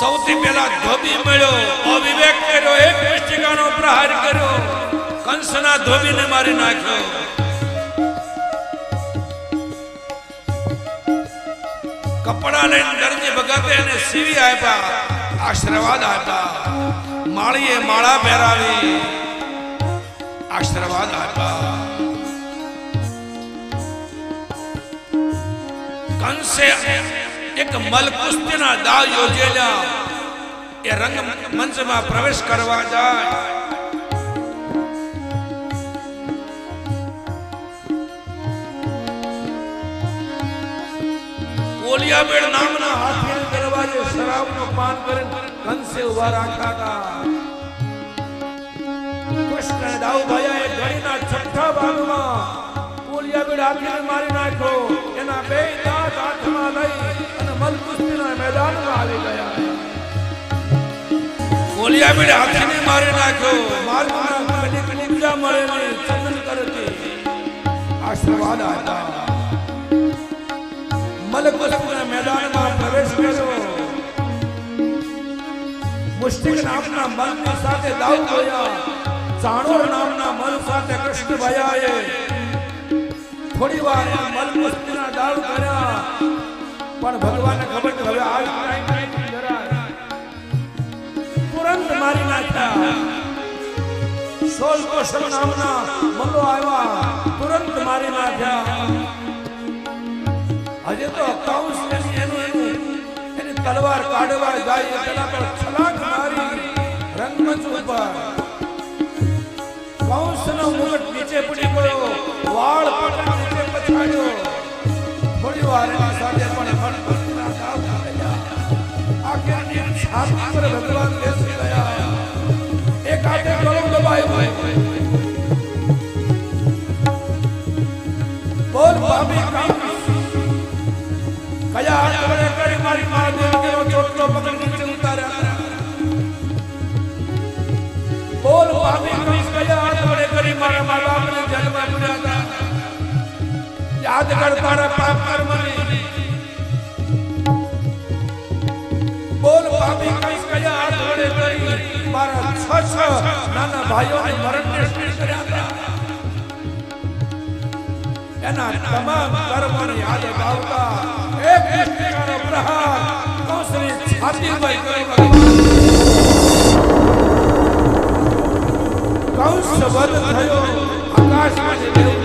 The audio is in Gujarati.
સૌથી પહેલા ધોબી મળ્યો, અવિવેક કર્યો એક પુસ્તિકાનો પ્રહાર કર્યો. કંસના ધોબીને મારી નાખ્યો. કપડા લઈને દરજી ભગતે એને સીવી આપ્યા, આશીર્વાદ આપ્યા. માળીએ માળા પહેરાવી, આશીર્વાદ આપ્યા. કંસે એક મલકુસ્તીના દાવ યોજેલા એ રંગ મંચમાં પ્રવેશ કરવા જાય કોલિયાબેડ નામના હાથીના દરવાજે શરાબનો પાન કરીને કંસે ઉભા રાખ્યા હતા કૃષ્ણ દાઉભાઈએ ઘડીના છઠ્ઠા ભાગમાં કોલિયાબેડ હાથીને મારી નાખ્યો એના બે દાંત હાથમાં લઈ કોલિયાબેડ હાથીને મારી નાખ્યો. માર કડી બીજા મળે સાથે દાવ થયા ચાણોર નામના મલ સાથે થોડી વાર આ મલકુસ્તીના દાવ કર્યા. પણ ભગવાનને ખબર કે હવે આ ટાઈમ મારી નાખ્યા. સોલ કોશલ નામના મલો આવ્યા, તુરંત મારી નાખ્યા. હજી તો કૌશ એની એનું. એનું તલવાર કાઢવા જાય પેલા પર છલાક મારી રંગમંચ ઉપર. કૌશનો મુગટ નીચે પડી ગયો, વાળ પકડી નીચે પછાડ્યો. થોડી વાર એની સાથે પણ મનપસંદના દાવ આખે છાતી પર ભગવાન બેસી. બોલ ભાભી, કામ કયા હાથ વડે કરી મારી મા દેવકીનો ચોટલો પકડી નીચે ઉતાર્યા? બોલ ભાભી કંસ કયા હાથ વડે નાના ભાઈઓને મરણને શીર કર્યા હતા. એના તમામ કર્મોને યાદ અપાવતા એક પુસ્તિકાનો પ્રહાર કંસની છાતી કરી કંસ વધ થયો, આકાશમાંથી દેવ